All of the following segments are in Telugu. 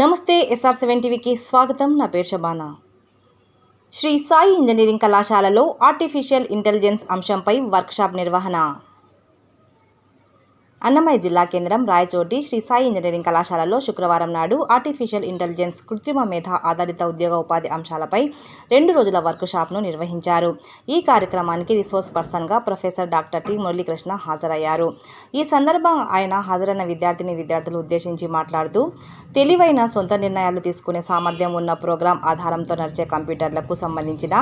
నమస్తే ఎస్ఆర్ సెవెన్ టీవీకి స్వాగతం. నా పేరు శబానా శ్రీ సాయి ఇంజనీరింగ్ కళాశాలలో ఆర్టిఫిషియల్ ఇంటెలిజెన్స్ అంశంపై వర్క్షాప్ నిర్వహణ. అన్నమయ్య జిల్లా కేంద్రం రాయచోటి శ్రీ సాయి ఇంజనీరింగ్ కళాశాలలో శుక్రవారం నాడు ఆర్టిఫిషియల్ ఇంటెలిజెన్స్ కృత్రిమ మేధ ఆధారిత ఉద్యోగ ఉపాధి అంశాలపై రెండు రోజుల వర్క్షాప్ను నిర్వహించారు. ఈ కార్యక్రమానికి రిసోర్స్ పర్సన్గా ప్రొఫెసర్ డాక్టర్ టి మురళీకృష్ణ హాజరయ్యారు. ఈ సందర్భంగా ఆయన హాజరైన విద్యార్థిని విద్యార్థులు ఉద్దేశించి మాట్లాడుతూ తెలివైన సొంత నిర్ణయాలు తీసుకునే సామర్థ్యం ఉన్న ప్రోగ్రాం ఆధారంతో నడిచే కంప్యూటర్లకు సంబంధించిన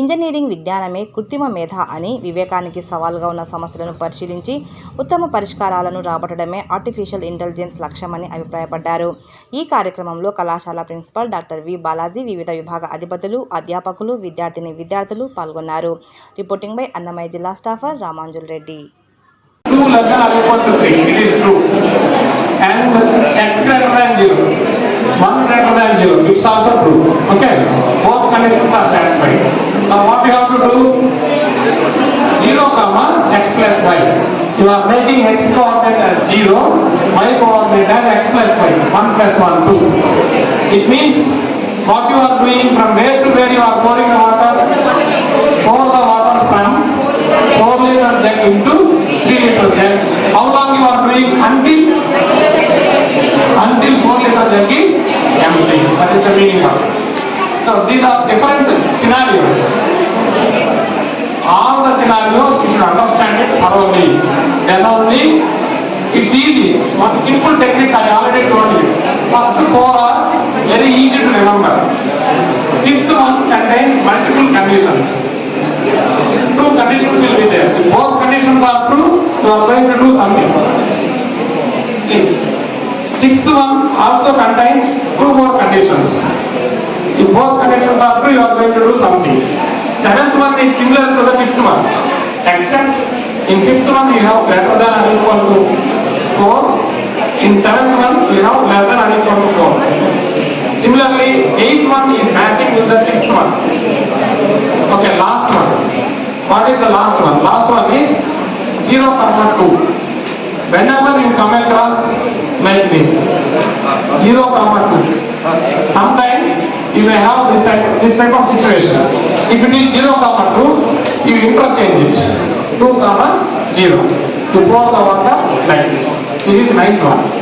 ఇంజనీరింగ్ విజ్ఞానమే కృత్రిమ మేధ అని వివేకానికి సవాల్గా ఉన్న సమస్యలను పరిశీలించి ఉత్తమ పరిష్కారాలను రాబట్టడమే ఆర్టిఫిషియల్ ఇంటెలిజెన్స్ లక్ష్యమని అభిప్రాయపడ్డారు. ఈ కార్యక్రమంలో కళాశాల ప్రిన్సిపల్ డాక్టర్ వి బాలాజీ వివిధ విభాగ అధిపతులు అధ్యాపకులు విద్యార్థిని విద్యార్థులు పాల్గొన్నారు. రిపోర్టింగ్ బై అన్నమయ్య జిల్లా staffer Ramanjul Reddy Two less than or equal to three, it is true. And x greater than zero, one greater than zero, it's also true. Okay, both conditions are satisfied. Now what you have to do? Zero comma x plus y. You are making x coordinate as zero, y coordinate as x plus y, one plus one, two. It means what you are doing from So these are different scenarios. All the scenarios you should understand it thoroughly. Then only it's easy. One simple technique I already told you. First four are very easy to remember. Fifth one contains multiple conditions. two conditions will be there. If both conditions are true, you are going to do something. Please. Sixth one also contains two more conditions. Both conditions are true, you are going to do something. Seventh one is similar to the fifth one. Except in fifth one you have greater than or equal to four. In seventh one you have less than or equal to four. Similarly, eighth one is matching with the sixth one. Okay, last one. What is the last one? Last one is 0 comma 2. Whenever you come across like this, 0 comma 2. Sometimes you may have this type, this type of situation. If it is 0 comma 2, you interchange it. 2 comma 0. You pour the water like this. This is ninth one.